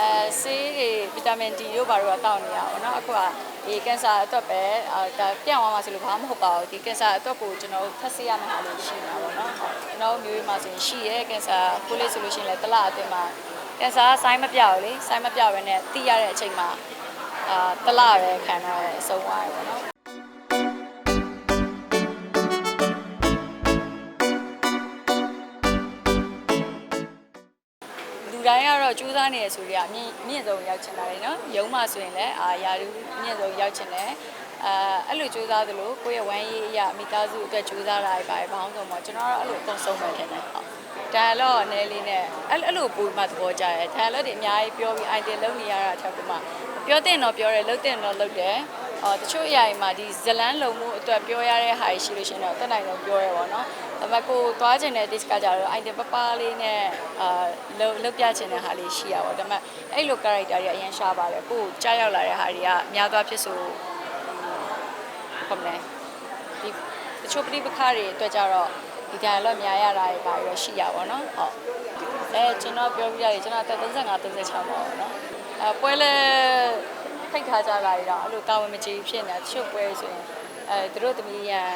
အဲဆေးတွေဗီတာမင် D တို့ဘာတို့ကတောက်နေရပါတော့เนาะအခုကဒီကင်ဆာအတွက်ပဲအာဒါပြန့်သွားမှာဆိုလို့ဘာမှမဟုတ်ပါဘူးဒီကင်ဆာအတွက်ကိုကျွန်တော်တို့ဖတ်ဆေးရမယ့်အားလို့ရှိနေတာပေါ့เนาะဟုတ်ကျွန်တော်တို့မျိုးရေးမှာဆိုရင်ရှိရဲကင်ဆာကိုလေးဆိုလို့ရှိရင်လည်းတစ်လအတွင်းမှာကင်ဆာဆိုင်းမပြောက်ဘူးလေဆိုင်းမပြောက်ဘဲနဲ့သိရတဲ့အချိန်မှာအာတစ်လပဲခံရတဲ့အဆုံးသွားတယ်ပေါ့เ တိုင်းကတော့ကြိုးစားနေရဆိုတော့အမြင့်မြင့်ဆုံးရောက်ချင်တာလေနော်ရုံးမှဆိုရင်လည်းအာယာလူမြင့်ဆုံးရောက်ချင်တယ်အာအဲ့လိုကြိုးစားသလိုကိုယ့်ရဲ့ဝမ်းရေးအရာမိသားစုအတွက်ကြိုးစားတာပဲဘာလို့ဆိုတော့ကျွန်တော်ကတော့အဲ့လိုအကုန်ဆုံးပဲထင်တယ်ဟုတ်ဒါလော့နဲလေးနဲ့အဲ့အဲ့လိုပူမှသဘောကျတယ်ဒါလော့ဒီအများကြီးပြောပြီး idea လုံးနေရတာထပ်ပြီးမှပြောတဲ့တော့ပြောတယ်လုပ်တဲ့တော့လုပ်တယ် အော်တချို့အရာတွေမှာဒီဇလန်းလုံမှုအတွက်ပြောရတဲ့ဟာရှိလို့ရှိရင်တော့တက်နိုင်တော့ပြောရဲပါတော့ဒါပေမဲ့ကိုသွားခြင်းတဲ့ disk ကကြတော့ idea ပပလေးနဲ့အာလုံလုံပြခြင်းတဲ့ဟာလေးရှိရပါတော့ဒါပေမဲ့အဲ့လို character တွေအရင်ရှားပါတယ်ကိုကြားရောက်လာတဲ့ဟာတွေကများသွားဖြစ်ဆိုဟုတ်မလဲဒီတချို့ပြိပခါတွေအတွက်ကြတော့ဒီ dialogue များရတာတွေပါပြီးတော့ရှိရပါတော့ဟုတ်အဲကျွန်တော်ပြောပြရတယ်ကျွန်တော်အသက်35 36ပါတော့နော်အဲပွဲလဲ ဖိတ်ထားကြတာတွေတော့အဲ့လိုတာဝန်မကြီးဖြစ်နေတာတချို့ပွဲဆိုရင်အဲသူတို့သမီးရန်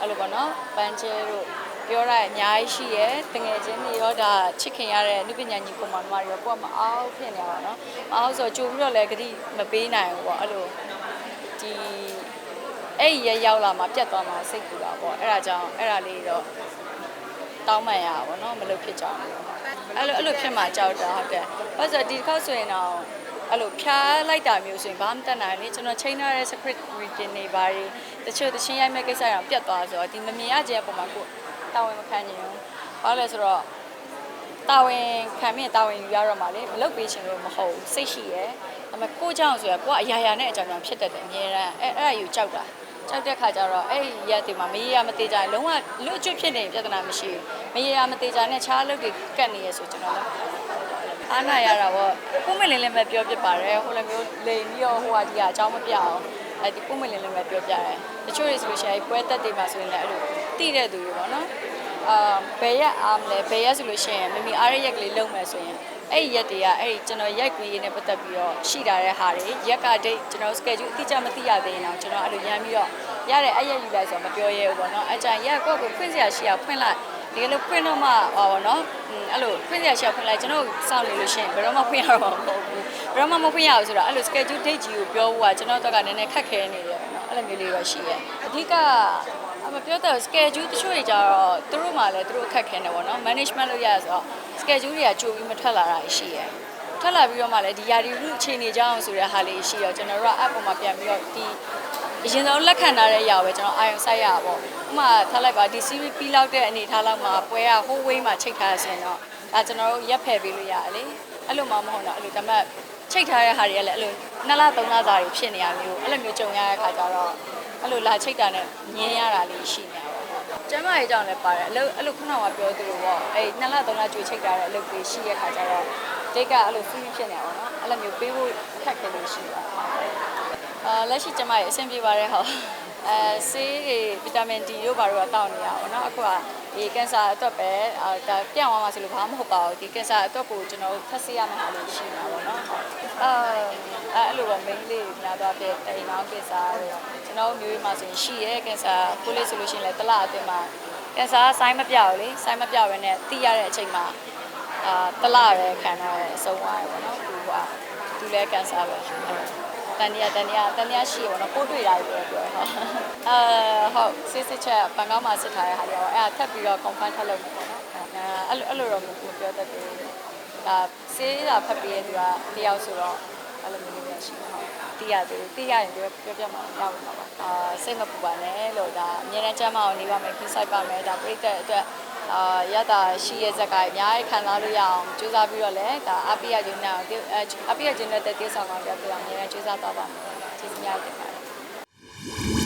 အဲ့လိုပေါ့နော်ပန်းကျဲတို့ပြောရအများကြီးရှိရယ်တငယ်ချင်းတွေရောဒါချစ်ခင်ရတဲ့လူပညာညီကောင်မတို့ရောကိုကမအောင်ဖြစ်နေတာပါနော်မအောင်ဆိုကြိုပြီးတော့လည်းဂတိမပေးနိုင်ဘူးပေါ့အဲ့လိုဒီအဲ့ရရောက်လာမှပြတ်သွားမှစိတ်ပူတာပေါ့အဲ့ဒါကြောင့်အဲ့ဒါလေးတော့တောင်းပန်ရပါဘောနော်မလုပ်ဖြစ်ကြဘူးအဲ့လိုအဲ့လိုဖြစ်မှကြောက်တာဟုတ်တယ်ဘာလို့ဆိုဒီတစ်ခေါက်ဆိုရင်တော့ အဲ့လိုဖြားလိုက်တာမျိုးဆိုရင်ဘာမှမတတ်နိုင်လေကျွန်တော်ချိန်ထားတဲ့ script reading တွေဘာတွေတချို့တချင်းရိုက်မဲ့ကိစ္စတွေတော့ပြတ်သွားဆိုတော့ဒီမမြင်ရခြင်းအပေါ်မှာကိုတာဝန်မခံနိုင်ဘူးဘာလို့လဲဆိုတော့တာဝန်ခံမြင့်တာဝန်ယူရတော့မှလေမလုပ်ပေးချင်လို့မဟုတ်ဘူးစိတ်ရှိရဲဒါပေမဲ့ကိုကြောင့်ဆိုရကိုကအရာရာနဲ့အကြောင်းကြောင့်ဖြစ်တတ်တယ်အများရန်အဲ့အဲ့ဒါယူကြောက်တာကြောက်တဲ့ခါကျတော့အဲ့ဒီရက်ဒီမှာမရေရမသေးကြလုံးဝလွတ်ကျွတ်ဖြစ်နေပြဿနာမရှိဘူးမရေရမသေးကြနဲ့ခြားလုပ်တွေကတ်နေရဆိုကျွန်တော်လည်း အားနာရတာပေါ့ကိုမလင်းလည်းပဲပြောပြပါတယ်ဟိုလိုမျိုးလိန်ပြီးတော့ဟိုဟာဒီကအကြောင်းမပြအောင်အဲဒီကိုမလင်းလည်းပဲပြောပြတယ်တချို့တွေဆိုလို့ရှိရင်ပွဲတက်တွေမှာဆိုရင်လည်းအဲ့လိုတိတဲ့သူတွေပေါ့နော်အာဘယ်ရက်အားမလဲဘယ်ရက်ဆိုလို့ရှိရင်မမီအားရရက်ကလေးလုံးမယ်ဆိုရင်အဲ့ဒီရက်တွေကအဲ့ဒီကျွန်တော်ရိုက်ကွေးရေးနဲ့ပတ်သက်ပြီးတော့ရှိတာတဲ့ဟာတွေရက်ကဒိတ်ကျွန်တော် schedule အတိအကျမသိရသေးရင်တော့ကျွန်တော်အဲ့လိုရမ်းပြီးတော့ရတဲ့အဲ့ရက်ယူလိုက်ဆိုတော့မပြောရဲဘူးပေါ့နော်အကြံရက်ကိုကိုဖွင့်စရာရှိရဖွင့်လိုက် ဒီလိုဖွင့်တော့မှဟောပါနော်အဲ့လိုဖွင့်စရာရှိရဖွင့်လိုက်ကျွန်တော်စောင့်နေလို့ရှိရင်ဘယ်တော့မှဖွင့်ရတော့မဟုတ်ဘူးဘယ်တော့မှမဖွင့်ရဘူးဆိုတော့အဲ့လို schedule date ကြီးကိုပြောဖို့ကကျွန်တော်တို့ကနည်းနည်းခက်ခဲနေတယ်ပေါ့နော်အဲ့လိုမျိုးလေးတော့ရှိရဲအဓိကအမပြောတဲ့ schedule တချို့တွေကြတော့သူတို့မှလည်းသူတို့အခက်ခဲနေပေါ့နော် management လုပ်ရဆိုတော့ schedule တွေကကြိုပြီးမထွက်လာတာရှိရဲ ထွက်လာပြီးတော့မှလည်းဒီယာဒီရုအခြေအနေကြောင်းဆိုတဲ့ဟာလေးရှိရောကျွန်တော်တို့က app ပေါ်မှာပြန်ပြီးတော့ဒီအရင်ဆုံးလက်ခံထားတဲ့အရာပဲကျွန်တော်အာရုံစိုက်ရပါပေါ့ဥပမာထားလိုက်ပါဒီ series ပြီးလောက်တဲ့အနေထားလောက်မှာပွဲကဟိုးဝေးမှာချိန်ထားရဆိုရင်တော့ဒါကျွန်တော်တို့ရက်ဖယ်ပေးလို့ရတယ်လေအဲ့လိုမှမဟုတ်တော့အဲ့လိုဒါပေမဲ့ချိန်ထားတဲ့ဟာတွေကလည်းအဲ့လိုနှစ်လသုံးလစာတွေဖြစ်နေရမျိုးအဲ့လိုမျိုးကြုံရတဲ့ခါကျတော့အဲ့လိုလာချိန်တာနဲ့မြင်ရတာလေးရှိနေတာပေါ့ကျမ်းမာရေးကြောင့်လည်းပါတယ်အဲ့လိုအဲ့လိုခုနကပြောသလိုပေါ့အဲ့နှစ်လသုံးလကြွေချိန်တာတဲ့အလုပ်တွေရှိတဲ့ခါကျတော့ တိတ်ကအဲ့လို free ဖြစ်နေတာပေါ့နော်အဲ့လိုမျိုးပေးဖို့အခက်အခဲတွေရှိတာအာလက်ရှိကျမရဲ့အဆင်ပြေပါတယ်ဟောအဲဆေးတွေဗီတာမင် D တို့ဘာတို့ကတောက်နေရပါတော့အခုကဒီကင်ဆာအတွက်ပဲအာဒါပြန့်သွားမှာဆိုလို့ဘာမှမဟုတ်ပါဘူးဒီကင်ဆာအတွက်ကိုကျွန်တော်တို့ဖတ်ဆေးရမယ့်အားလို့ရှိနေတာပေါ့နော်ဟုတ်အာအဲအဲ့လိုပဲ main လေးများသွားပြတိန်အောင်ကင်ဆာတို့ကျွန်တော်တို့မျိုးရေးမှာဆိုရင်ရှိရဲကင်ဆာကိုလေးဆိုလို့ရှိရင်လည်းတစ်လအတွင်းမှာကင်ဆာဆိုင်းမပြောက်ဘူးလေဆိုင်းမပြောက်ဘဲနဲ့သိရတဲ့အချိန်မှာ အာတစ်လပဲခံရတဲ့အဆုံးသွားရပေါ့နော်သူကသူလည်းကင်ဆာပဲအဲ့လိုတန်တရားတန်တရားတန်တရားရှိရပါတော့ပို့တွေ့တာပြောပြောဟုတ်အဲဟုတ်စစ်စစ်ချက်ဘန်ကောက်မှာစစ်ထားတဲ့ဟာတွေရောအဲ့ဒါထပ်ပြီးတော့ confirm ထပ်လုပ်မှာပေါ့နော်အဲအဲ့လိုအဲ့လိုတော့မပြောတတ်သေးဘူးဒါစေးတာဖတ်ပြီးရသူကတယောက်ဆိုတော့အဲ့လိုမျိုးမျိုးရှိမှာဟုတ်သိရသေးသိရရင်ပြောပြောပြမှာရမှာပါအာစိတ်မပူပါနဲ့လို့ဒါအများနဲ့ကျမ်းမအောင်နေပါမယ်ခင်းဆိုင်ပါမယ်ဒါပြိတ္တအတွက် အာရတာရှိရဲ့ဇက်ကအများကြီးခံစားလို့ရအောင်ကြိုးစားပြီးတော့လည်းဒါအပိယဂျင်းနဲ့အပိယဂျင်းနဲ့တည်ဆောက်အောင်ပြပြအောင်အများကြီးကြိုးစားသွားပါမယ်ကျေးဇူးများတင်ပါတယ်